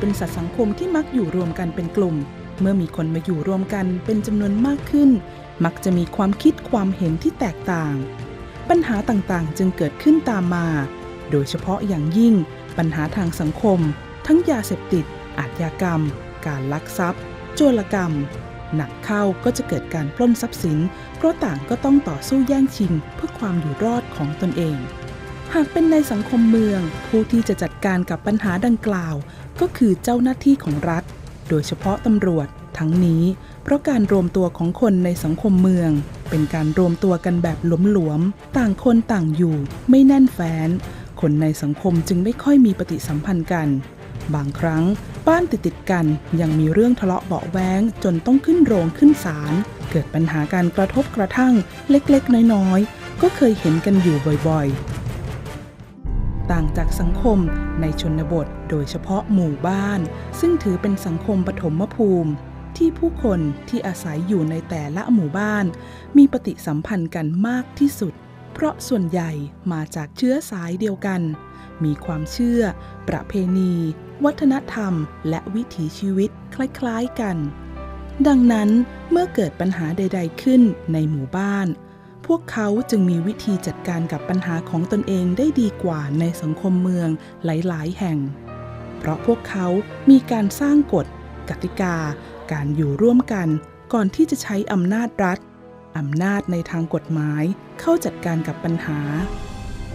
เป็นสัตว์สังคมที่มักอยู่รวมกันเป็นกลุ่ม เมื่อมีคนมาอยู่รวมกันเป็นจำนวนมากขึ้น มักจะมีความคิดความเห็นที่แตกต่าง ปัญหาต่างๆจึงเกิดขึ้นตามมา โดยเฉพาะอย่างยิ่ง ปัญหาทางสังคม ทั้งยาเสพติด อาชญากรรม การลักทรัพย์โจรกรรม หนักเข้าก็จะเกิดการปล้นทรัพย์สิน เพราะต่างก็ต้องต่อสู้แย่งชิงเพื่อความอยู่รอดของตนเอง หากเป็นในสังคมเมือง ผู้ที่จะจัดการกับปัญหาดังกล่าว ก็คือเจ้าหน้าที่ของรัฐ โดยเฉพาะตำรวจ ทั้งนี้ เพราะการรวมตัวของคนในสังคมเมือง เป็นการรวมตัวกันแบบหลวมๆต่างคนต่างอยู่ ไม่แน่นแฟ้น คนในสังคมจึงไม่ค่อยมีปฏิสัมพันธ์กัน บางครั้งบ้านติดติดกันยังมีเรื่องทะเลาะเบาะแว้งจนต้องขึ้นโรงขึ้นศาลเกิดปัญหาการกระทบกระทั่งเล็กๆ น้อยๆ ก็เคยเห็นกันอยู่บ่อยๆ ต่างจากสังคมในชนบทโดยเฉพาะหมู่บ้าน ซึ่งถือเป็นสังคมปฐมภูมิ ที่ผู้คนที่อาศัยอยู่ในแต่ละหมู่บ้าน มีปฏิสัมพันธ์กันมากที่สุด เพราะส่วนใหญ่มาจากเชื้อสายเดียวกัน มีความเชื่อ ประเพณี วัฒนธรรม และวิถีชีวิตคล้ายๆกัน ดังนั้นเมื่อเกิดปัญหาใด ๆขึ้นในหมู่บ้าน วกเขาจึงมีวิธีจัดการกับปัญหาของตนเองได้ดีกว่าในสังคมเมืองหลาย ๆ แห่ง เพราะพวกเขามีการสร้างกฎ กติกา การอยู่ร่วมกัน ก่อนที่จะใช้อำนาจรัฐอำนาจในทางกฎหมายเข้าจัดการกับปัญหา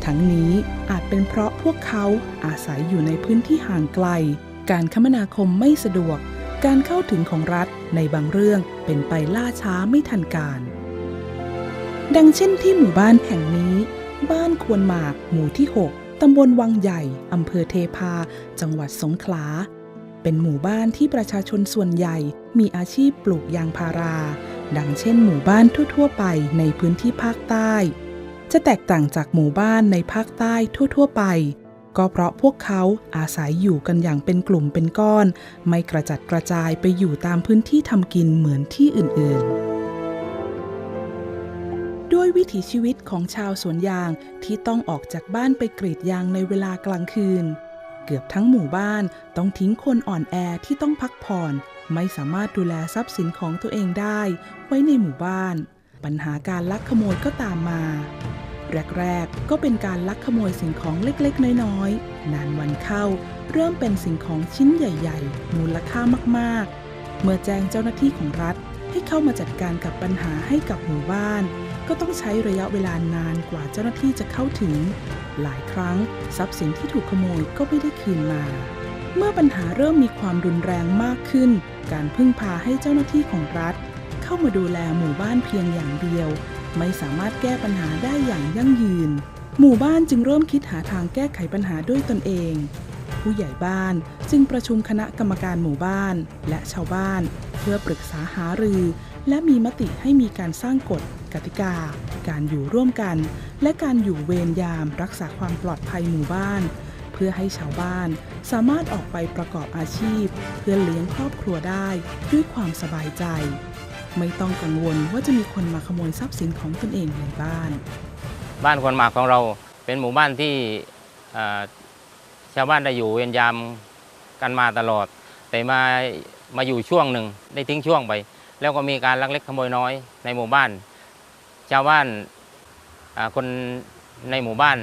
ทั้งนี้อาจเป็นเพราะพวกเขาอาศัยอยู่ในพื้นที่ห่างไกล การคมนาคมไม่สะดวก การเข้าถึงของรัฐในบางเรื่องเป็นไปล่าช้าไม่ทันการ ดังเช่นที่หมู่บ้านแห่งนี้ บ้านควรหมาก หมู่ที่ 6 ตำบลวังใหญ่ อำเภอเทพา จังหวัดสงขลา เป็นหมู่บ้านที่ประชาชนส่วนใหญ่มีอาชีพปลูกยางพารา ดังเช่นหมู่บ้านทั่ว ๆ ไปในพื้นที่ภาคใต้ จะแตกต่างจากหมู่บ้านในภาคใต้ทั่ว ๆ ไป ก็เพราะพวกเขาอาศัยอยู่กันอย่างเป็นกลุ่มเป็นก้อน ไม่กระจัดกระจายไปอยู่ตามพื้นที่ทำกินเหมือนที่อื่นๆ ด้วยวิถีชีวิตของชาวสวนยางที่ต้องออกจากบ้านไปกรีดยางในเวลากลางคืน เกือบทั้งหมู่บ้านต้องทิ้งคนอ่อนแอที่ต้องพักผ่อน ไม่สามารถดูแลทรัพย์สินของตัวเองได้ ไว้ในหมู่บ้าน ปัญหาการลักขโมยก็ตามมา แรกๆ ก็เป็นการลักขโมยสิ่งของเล็กๆ น้อยๆ นานวันเข้า เริ่มเป็นสิ่งของชิ้นใหญ่ ๆ มูลค่ามากๆ เมื่อแจ้งเจ้าหน้าที่ของรัฐให้เข้ามาจัดการกับปัญหาให้กับหมู่บ้าน ก็ต้องใช้ระยะเวลานานกว่าเจ้าหน้าที่จะเข้าถึง หลายครั้งทรัพย์สินที่ถูกขโมยก็ไม่ได้คืนมา เมื่อปัญหาเริ่มมีความรุนแรงมากขึ้น การพึ่งพาให้เจ้าหน้าที่ของรัฐ เข้ามาดูแลหมู่บ้านเพียงอย่างเดียว ไม่สามารถแก้ปัญหาได้อย่างยั่งยืน หมู่บ้านจึงเริ่มคิดหาทางแก้ไขปัญหาด้วยตนเอง ผู้ใหญ่บ้านจึงประชุมคณะกรรมการหมู่บ้านและชาวบ้าน เพื่อปรึกษาหารือ และมีมติให้มีการสร้างกฎ กติกา การอยู่ร่วมกัน และการอยู่เวรยามรักษาความปลอดภัยหมู่บ้าน เพื่อให้ชาวบ้านสามารถออกไปประกอบอาชีพ เพื่อเลี้ยงครอบครัวได้ด้วยความสบายใจ ไม่ต้องกังวลว่าจะมีคนมาขโมยทรัพย์สินของตนเองในบ้าน บ้านคนหมากของเราเป็นหมู่บ้านที่ชาวบ้านได้อยู่เวรยามกันมาตลอด แต่มามาอยู่ช่วงหนึ่งได้ทิ้งช่วงไป แล้วก็มีการลักเล็กขโมยน้อยในหมู่บ้าน ชาวบ้านคนในหมู่บ้าน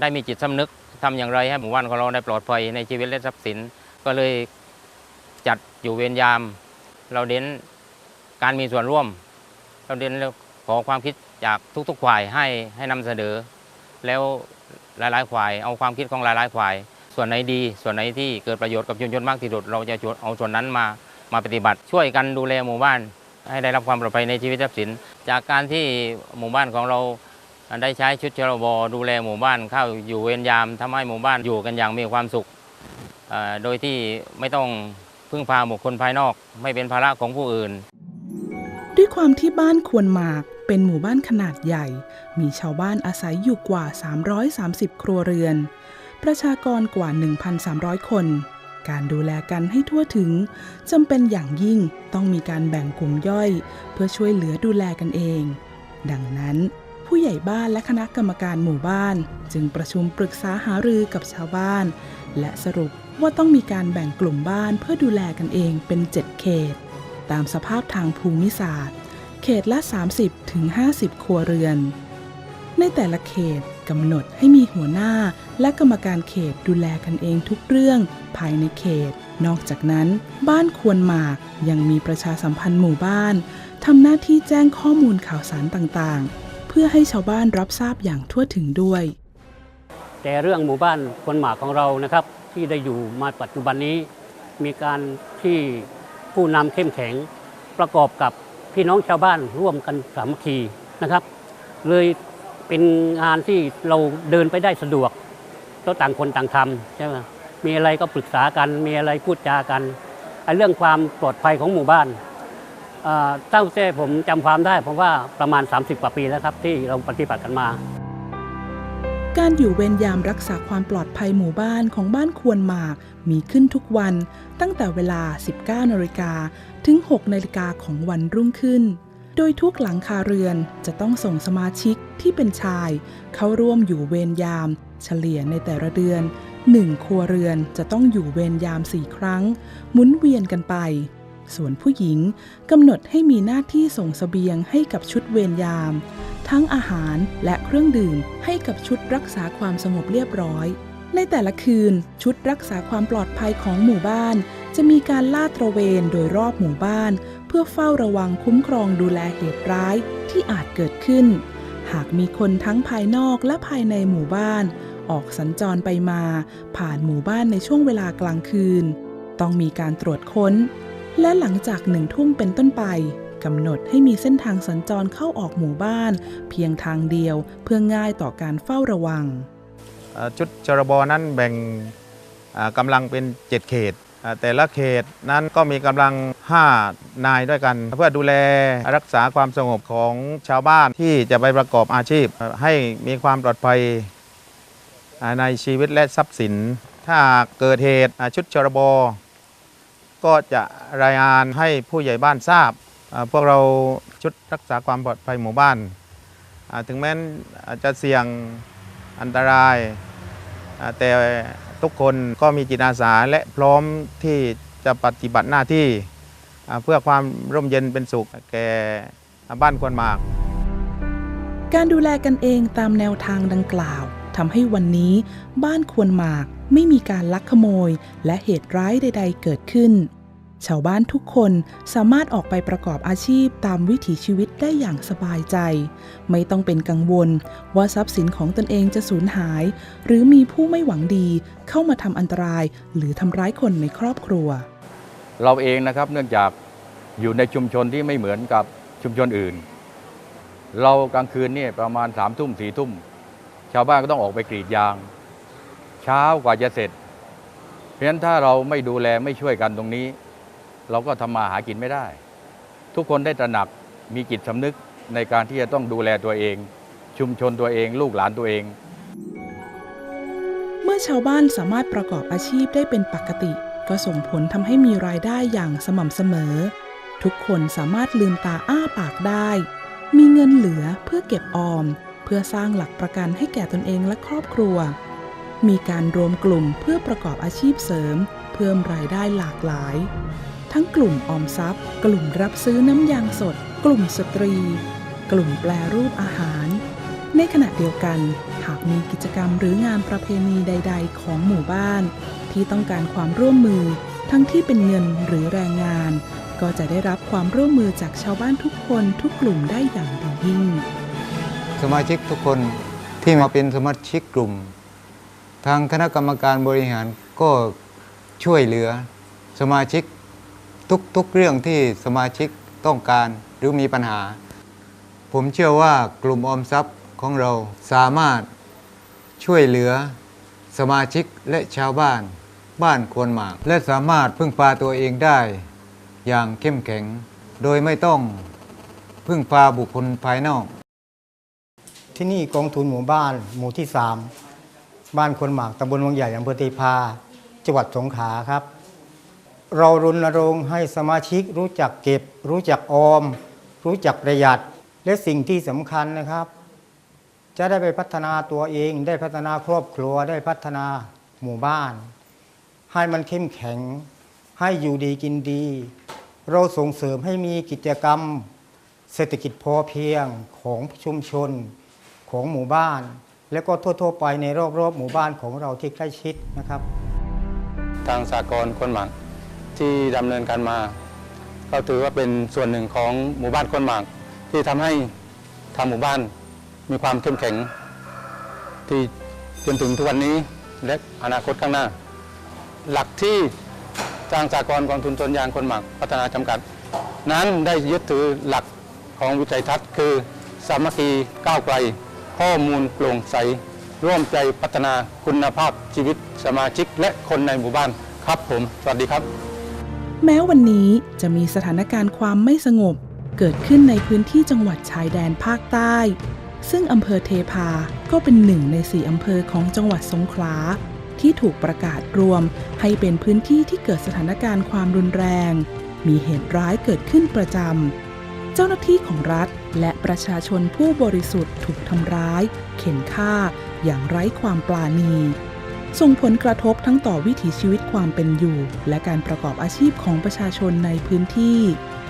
ได้มีจิตสำนึกทำอย่างไรให้หมู่บ้านของเราได้ปลอดภัยในชีวิตและทรัพย์สิน ก็เลยจัดอยู่เวรยาม เราเน้นการมีส่วนร่วม เราเน้นขอความคิดจากทุกๆฝ่ายให้ให้นำเสนอ แล้วหลายๆฝ่ายเอาความคิดของหลายๆฝ่าย ส่วนไหนดี ส่วนไหนที่เกิดประโยชน์กับชุมชนมากที่สุด เราจะเอาส่วนนั้นมามาปฏิบัติช่วยกันดูแลหมู่บ้าน ให้ได้รับความปลอดภัยในชีวิตทรัพย์สิน จากการที่หมู่บ้านของเราได้ใช้ชุดชลบดูแลหมู่บ้านเข้าอยู่เวรยามทำให้หมู่บ้านอยู่กันอย่างมีความสุข โดยที่ไม่ต้องพึ่งพาบุคคลภายนอก ไม่เป็นภาระของผู้อื่น ด้วยความที่บ้านควรหมากเป็นหมู่บ้านขนาดใหญ่ มีชาวบ้านอาศัยอยู่กว่า 330 ครัวเรือน ประชากรกว่า 1,300 คน การดูแลกันให้ทั่วถึงจำเป็นอย่างยิ่งต้องมีการแบ่งกลุ่มย่อย เพื่อช่วยเหลือดูแลกันเอง ดังนั้น ผู้ใหญ่บ้านและคณะกรรมการหมู่บ้าน จึงประชุมปรึกษาหารือกับชาวบ้าน และสรุปว่าต้องมีการแบ่งกลุ่มบ้านเพื่อดูแลกันเองเป็น 7 เขต ตามสภาพทางภูมิศาสตร์ เขตละ 30ถึง50 ครัวเรือน ในแต่ละเขตกำหนดให้มีหัวหน้า และกรรมการเขตดูแลกันเองทุกเรื่องภายในเขต นอกจากนั้น บ้านควรหมากยังมีประชาสัมพันธ์หมู่บ้านทำหน้าที่แจ้งข้อมูลข่าวสารต่างๆ เพื่อให้ชาวบ้านรับทราบอย่างทั่วถึงด้วย แต่เรื่องหมู่บ้านควนหมากของเรานะครับ ที่ได้อยู่มาปัจจุบันนี้ มีการที่ผู้นำเข้มแข็งประกอบกับพี่น้องชาวบ้านร่วมกันสามัคคีนะครับ เลยเป็นงานที่เราเดินไปได้สะดวก เราต่างคนต่างทำใช่ไหมมีอะไรก็ปรึกษากัน มีอะไรพูดจากันไอ้เรื่องความปลอดภัยของหมู่บ้านอ่อตั้งแต่ผมจำความได้ผมว่าประมาณ 30 กว่าปีแล้วครับ ที่เราปฏิบัติกันมา การอยู่เวรยามรักษาความปลอดภัยหมู่บ้านของบ้านควรหมาก มีขึ้นทุกวันตั้งแต่เวลา 19นาฬิกาถึง 6นาฬิกาของวันรุ่งขึ้น โดยทุกหลังคาเรือนจะต้องส่งสมาชิกที่เป็นชาย เข้าร่วมอยู่เวรยาม เฉลี่ยในแต่ละเดือนหนึ่งครัวเรือนจะต้องอยู่เวรยามสี่ครั้ง หมุนเวียนกันไป ส่วนผู้หญิงกำหนดให้มีหน้าที่ส่งเสบียงให้กับชุดเวรยาม ทั้งอาหารและเครื่องดื่มให้กับชุดรักษาความสงบเรียบร้อยในแต่ละคืนชุดรักษาความปลอดภัยของหมู่บ้าน จะมีการลาดตระเวนโดยรอบหมู่บ้าน เพื่อเฝ้าระวังคุ้มครองดูแลเหตุร้ายที่อาจเกิดขึ้น หากมีคนทั้งภายนอกและภายในหมู่บ้าน ออกสัญจรไปมา ผ่านหมู่บ้านในช่วงเวลากลางคืน ต้องมีการตรวจค้น และหลังจากหนึ่งทุ่มเป็นต้นไปกำหนดให้มีเส้นทางสัญจรเข้าออกหมู่บ้าน เพียงทางเดียวเพื่อง่ายต่อการเฝ้าระวัง ชุดชรบนั้นแบ่งกำลังเป็น 7 เขต แต่ละเขตนั้นก็มีกำลัง 5 นายด้วยกัน เพื่อดูแลรักษาความสงบของชาวบ้านที่จะไปประกอบอาชีพ ให้มีความปลอดภัย ในชีวิตและทรัพย์สิน ถ้าเกิดเหตุชุดชรบก็จะรายงานให้ผู้ใหญ่บ้านทราบ พวกเราชุดรักษาความปลอดภัยหมู่บ้าน ถึงแม้นจะเสี่ยงอันตราย แต่ทุกคนก็มีจิตอาสาและพร้อมที่จะปฏิบัติหน้าที่ เพื่อความร่มเย็นเป็นสุขแก่บ้านควรมาก การดูแลกันเองตามแนวทางดังกล่าว ทำให้วันนี้บ้านควรหมากไม่มีการลักขโมย และเหตุร้ายใด ๆ เกิดขึ้น ชาวบ้านทุกคนสามารถออกไปประกอบอาชีพตามวิถีชีวิตได้อย่างสบายใจ ไม่ต้องเป็นกังวลว่าทรัพย์สินของตนเองจะสูญหาย หรือมีผู้ไม่หวังดีเข้ามาทำอันตรายหรือทำร้ายคนในครอบครัว เราเองนะครับเนื่องจากอยู่ในชุมชนที่ไม่เหมือนกับชุมชนอื่น เรากลางคืนนี่ประมาณสามทุ่มสี่ทุ่ม ชาวบ้านก็ต้องออกไปกรีดยาง เช้ากว่าจะเสร็จ เพราะฉะนั้นถ้าเราไม่ดูแลไม่ช่วยกันตรงนี้ เราก็ทำมาหากินไม่ได้ ทุกคนได้ตระหนักมีจิตสำนึกในการที่จะต้องดูแลตัวเอง ชุมชนตัวเอง ลูกหลานตัวเอง เมื่อชาวบ้านสามารถประกอบอาชีพได้เป็นปกติ ก็ส่งผลทำให้มีรายได้อย่างสม่ำเสมอ ทุกคนสามารถลืมตาอ้าปากได้ มีเงินเหลือเพื่อเก็บออม พื่อสร้างหลักประกันให้แก่ตนเองและครอบครัว มีการรวมกลุ่มเพื่อประกอบอาชีพเสริม เพิ่มรายได้หลากหลาย ทั้งกลุ่มออมทรัพย์ กลุ่มรับซื้อน้ำยางสด กลุ่มสตรี กลุ่มแปลรูปอาหาร ในขณะเดียวกัน หากมีกิจกรรมหรืองานประเพณีใด ๆ ของหมู่บ้าน ที่ต้องการความร่วมมือ ทั้งที่เป็นเงินหรือแรงงานก็จะได้รับความร่วมมือจากชาวบ้านทุกคนทุกกลุ่มได้อย่างดียิ่ง สมาชิกทุกคนที่มาเป็นสมาชิกกลุ่ม ทางคณะกรรมการบริหารก็ช่วยเหลือสมาชิกทุกๆเรื่องที่สมาชิกต้องการหรือมีปัญหา ผมเชื่อว่ากลุ่มออมทรัพย์ของเราสามารถช่วยเหลือสมาชิกและชาวบ้าน บ้านควรหมาก และสามารถพึ่งพาตัวเองได้ อย่างเข้มแข็ง โดยไม่ต้องพึ่งพาบุคคลภายนอก ที่นี่กองทุนหมู่บ้านหมู่ที่ 3 บ้านคนหมากตำบลวังใหญ่อำเภอเทพาจังหวัดสงขลาครับ เรารณรงค์ให้สมาชิกรู้จักเก็บ รู้จักออม รู้จักประหยัดและสิ่งที่สำคัญนะครับ จะได้ไปพัฒนาตัวเอง ได้พัฒนาครอบครัวได้พัฒนาหมู่บ้าน ให้มันเข้มแข็ง ให้อยู่ดีกินดี เราส่งเสริมให้มีกิจกรรม เศรษฐกิจพอเพียงของชุมชน ของหมู่บ้าน และก็ทั่ว ๆ ไปในรอบๆหมู่บ้านของเราที่ใกล้ชิดนะครับ ทางสากลคนหมักที่ดำเนินการมา ก็ถือว่าเป็นส่วนหนึ่งของหมู่บ้านคนหมักที่ทำให้ทางหมู่บ้านมีความเข้มแข็ง ที่จนถึงทุกวันนี้และอนาคตข้างหน้า หลักที่ทางสากลกองทุนต้นยางคนหมักพัฒนาจำกัด นั้นได้ยึดถือหลักของวิจัยทัศน์คือสามัคคีก้าวไกล ข้อมูลโปร่งใส ร่วมใจพัฒนาคุณภาพชีวิตสมาชิกและคนในหมู่บ้านครับผม สวัสดีครับ แม้วันนี้จะมีสถานการณ์ความไม่สงบ เกิดขึ้นในพื้นที่จังหวัดชายแดนภาคใต้ ซึ่งอำเภอเทพาก็เป็นหนึ่งในสี่อำเภอของจังหวัดสงขลาที่ถูกประกาศรวมให้เป็นพื้นที่ที่เกิดสถานการณ์ความรุนแรง มีเหตุร้ายเกิดขึ้นประจำ เจ้าหน้าที่ของรัฐและประชาชนผู้บริสุทธิ์ถูกทำร้าย เข็นฆ่า อย่างไร้ความปราณี ส่งผลกระทบทั้งต่อวิถีชีวิตความเป็นอยู่ และการประกอบอาชีพของประชาชนในพื้นที่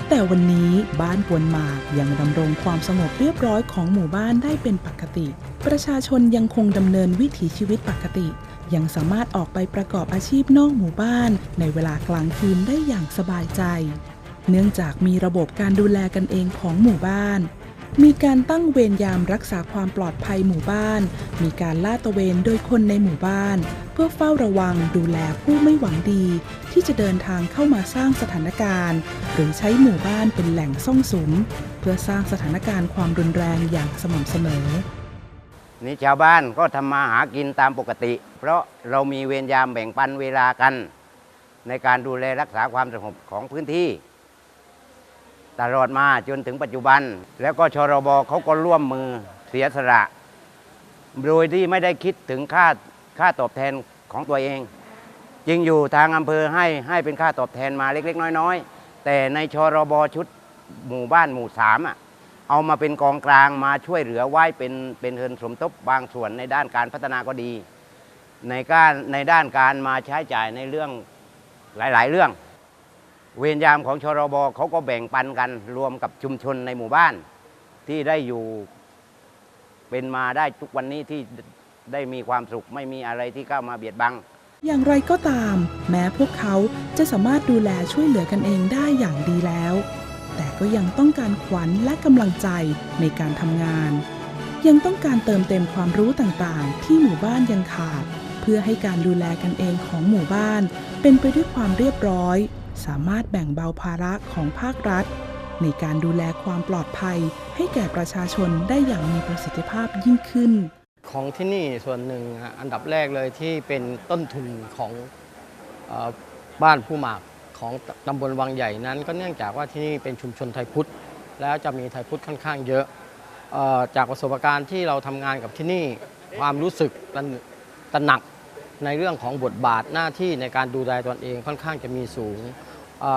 แต่วันนี้บ้านกวนหมากยังดำรงความสงบเรียบร้อยของหมู่บ้านได้เป็นปกติ ประชาชนยังคงดำเนินวิถีชีวิตปกติ ยังสามารถออกไปประกอบอาชีพนอกหมู่บ้าน ในเวลากลางคืนได้อย่างสบายใจ เนื่องจากมีระบบการดูแลกันเองของหมู่บ้าน มีการตั้งเวรยามรักษาความปลอดภัยหมู่บ้าน มีการลาดตระเวนโดยคนในหมู่บ้าน เพื่อเฝ้าระวังดูแลผู้ไม่หวังดี ที่จะเดินทางเข้ามาสร้างสถานการณ์ หรือใช้หมู่บ้านเป็นแหล่งซ่องสุม เพื่อสร้างสถานการณ์ความรุนแรงอย่างสม่ำเสมอนี่ชาวบ้านก็ทำมาหากินตามปกติ เพราะเรามีเวรยามแบ่งปันเวลากัน ในการดูแลรักษาความสงบของพื้นที่ ตลอดมาจนถึงปัจจุบัน แล้วก็ชรบเขาก็ร่วมมือเสียสละ โดยที่ไม่ได้คิดถึงค่าค่าตอบแทนของตัวเองจริงอยู่ทางอำเภอให้ให้เป็นค่าตอบแทนมาเล็ก ๆ น้อย ๆ แต่ในชรบชุดหมู่บ้านหมู่สามอะเอามาเป็นกองกลางมาช่วยเหลือไว้เป็นเป็นเงินสมทบบางส่วนในด้านการพัฒนาก็ดี ในการในด้านการมาใช้จ่ายในเรื่องหลาย ๆ เรื่อง เวรยามของชรบเขาก็แบ่งปันกันรวมกับชุมชนในหมู่บ้าน ที่ได้อยู่เป็นมาได้ทุกวันนี้ที่ได้มีความสุขไม่มีอะไรที่เข้ามาเบียดบัง อย่างไรก็ตาม แม้พวกเขาจะสามารถดูแลช่วยเหลือกันเองได้อย่างดีแล้ว แต่ก็ยังต้องการขวัญและกำลังใจในการทำงาน ยังต้องการเติมเต็มความรู้ต่างๆ ที่หมู่บ้านยังขาด เพื่อให้การดูแลกันเองของหมู่บ้าน เป็นไปด้วยความเรียบร้อย สามารถแบ่งเบาภาระของภาครัฐ ในการดูแลความปลอดภัยให้แก่ประชาชนได้อย่างมีประสิทธิภาพยิ่งขึ้น ของที่นี่ส่วนหนึ่งอันดับแรกเลยที่เป็นต้นทุนของอบ้านผู้หมากของตำบลวังใหญ่นั้น ก็เนื่องจากว่าที่นี่เป็นชุมชนไทยพุทธ แล้วจะมีไทยพุทธค่อนข้างเยอะจากประสบการณ์ที่เราทำงานกับที่นี่ความรู้สึกตระหนักในเรื่องของบทบาทหน้าที่ในการดูแลตนเองค่อนข้างจะมีสูง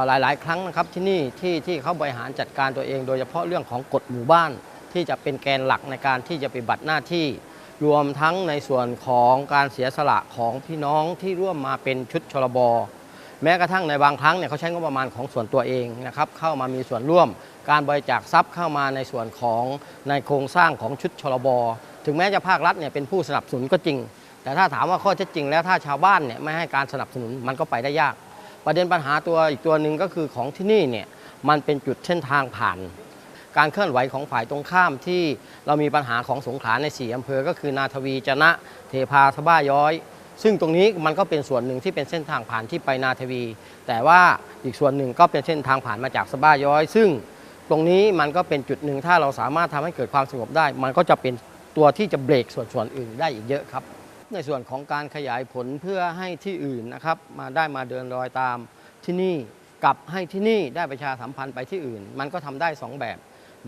หลายๆ ครั้งนะครับที่นี่ที่ที่เขาบริหารจัดการตัวเอง โดยเฉพาะเรื่องของกฎหมู่บ้าน ที่จะเป็นแกนหลักในการที่จะปฏิบัติหน้าที่ รวมทั้งในส่วนของการเสียสละของพี่น้องที่ร่วมมาเป็นชุดชลบแม้กระทั่งในบางครั้งเนี่ยเขาใช้งบประมาณของส่วนตัวเองนะครับเข้ามามีส่วนร่วม การบริจาคทรัพย์เข้ามาในส่วนของในโครงสร้างของชุดชลบถึงแม้จะภาครัฐเนี่ยเป็นผู้สนับสนุนก็จริง แต่ถ้าถามว่าข้อเท็จจริงแล้วถ้าชาวบ้านเนี่ยไม่ให้การสนับสนุนมันก็ไปได้ยาก ประเด็นปัญหาตัวอีกตัวหนึ่งก็คือของที่นี่เนี่ยมันเป็นจุดเส้นทางผ่าน การเคลื่อนไหวของฝ่ายตรงข้ามที่เรามีปัญหาของสงขลาใน 4 อำเภอ ก็คือนาทวีจนะ เทพาสบ้าย้อย ซึ่งตรงนี้มันก็เป็นส่วนหนึ่งที่เป็นเส้นทางผ่านที่ไปนาทวี แต่ว่าอีกส่วนหนึ่งก็เป็นเส้นทางผ่านมาจากสบ้าย้อย ซึ่งตรงนี้มันก็เป็นจุดหนึ่งถ้าเราสามารถทำให้เกิดความสงบได้ มันก็จะเป็นตัวที่จะเบรกส่วนส่วนอื่นได้อีกเยอะครับ ในส่วนของการขยายผลเพื่อให้ที่อื่นนะครับ มาได้มาเดินรอยตามที่นี่กับให้ที่นี่ได้ประชาสัมพันธ์ไปที่อื่น มันก็ทำได้สองแบบ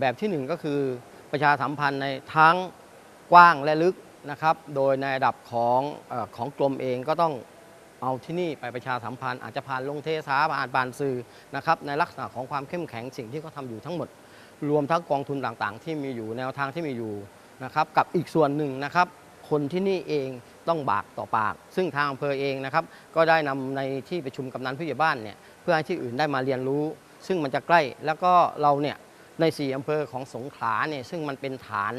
แบบที่หนึ่งก็คือประชาสัมพันธ์ในทั้งกว้างและลึกนะครับ โดยในระดับของอของกรมเองก็ต้องเอาที่นี่ไปประชาสัมพันธ์อาจจะผ่านลงเทศาผ่านผ่านสื่อนะครับในลักษณะของความเข้มแข็งสิ่งที่เขาทำอยู่ทั้งหมด รวมทั้งกองทุนต่างๆ ที่มีอยู่แนวทางที่มีอยู่นะครับกับอีกส่วนหนึ่งนะครับ คนที่นี่เองต้องบากต่อปาก ซึ่งทางอำเภอเองนะครับ ก็ได้นำในที่ประชุมกำนันผู้ใหญ่บ้านเนี่ยเพื่อให้ที่อื่นได้มาเรียนรู้ ซึ่งมันจะใกล้แล้วก็เราเนี่ยในสี่อำเภอของสงขลาเนี่ยซึ่งมันเป็นฐาน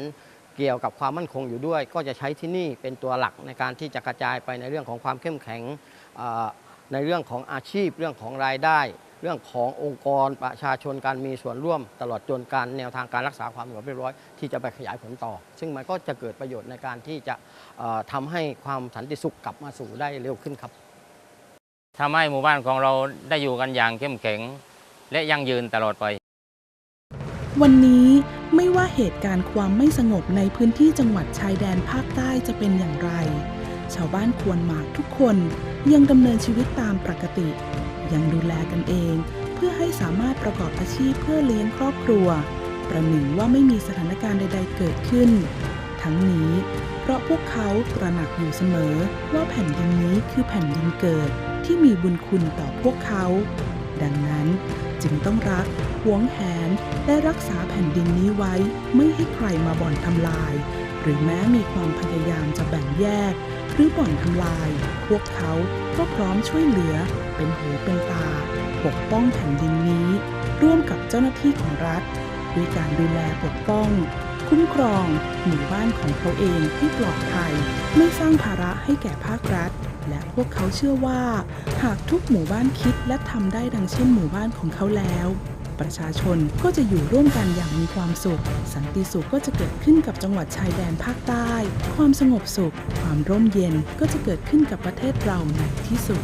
เกี่ยวกับความมั่นคงอยู่ด้วย ก็จะใช้ที่นี่เป็นตัวหลักในการที่จะกระจายไปในเรื่องของความเข้มแข็งในเรื่องของอาชีพเรื่องของรายได้ เรื่องขององค์กรประชาชนการมีส่วนร่วม ตลอดจนการแนวทางการรักษาความสงบเรียบร้อยที่จะไปขยายผลต่อ ซึ่งมันก็จะเกิดประโยชน์ในการที่จะเอ่อทำให้ความสันติสุขกลับมาสู่ได้เร็วขึ้นครับทำให้หมู่บ้านของเราได้อยู่กันอย่างเข้มแข็ง และยั่งยืนตลอดไป วันนี้ไม่ว่าเหตุการณ์ความไม่สงบในพื้นที่จังหวัดชายแดนภาคใต้จะเป็นอย่างไร ชาวบ้านควรหมากทุกคนยังดำเนินชีวิตตามปกติ ยังดูแลกันเอง เพื่อให้สามารถประกอบอาชีพเพื่อเลี้ยงครอบครัว ประหนึ่งว่าไม่มีสถานการณ์ใด ๆ เกิดขึ้น ทั้งนี้เพราะพวกเขาตระหนักอยู่เสมอว่าแผ่นดินนี้คือแผ่นดินเกิดที่มีบุญคุณต่อพวกเขา ดังนั้นจึงต้องรักหวงแหนและรักษาแผ่นดินนี้ไว้ ไม่ให้ใครมาบ่อนทำลาย หรือแม้มีความพยายามจะแบ่งแยก หรือบ่อนทำลาย พวกเขาก็พร้อมช่วยเหลือ เป็นหูเป็นตา ปกป้องแผ่นดินนี้ ร่วมกับเจ้าหน้าที่ของรัฐ ด้วยการดูแลปกป้อง คุ้มครองหมู่บ้านของเขาเองให้ปลอดภัย ไม่สร้างภาระให้แก่ภาครัฐ และพวกเขาเชื่อว่า หากทุกหมู่บ้านคิดและทำได้ดังเช่นหมู่บ้านของเขาแล้ว ประชาชนก็จะอยู่ร่วมกันอย่างมีความสุข สันติสุขก็จะเกิดขึ้นกับจังหวัดชายแดนภาคใต้ ความสงบสุข ความร่มเย็นก็จะเกิดขึ้นกับประเทศเราในที่สุด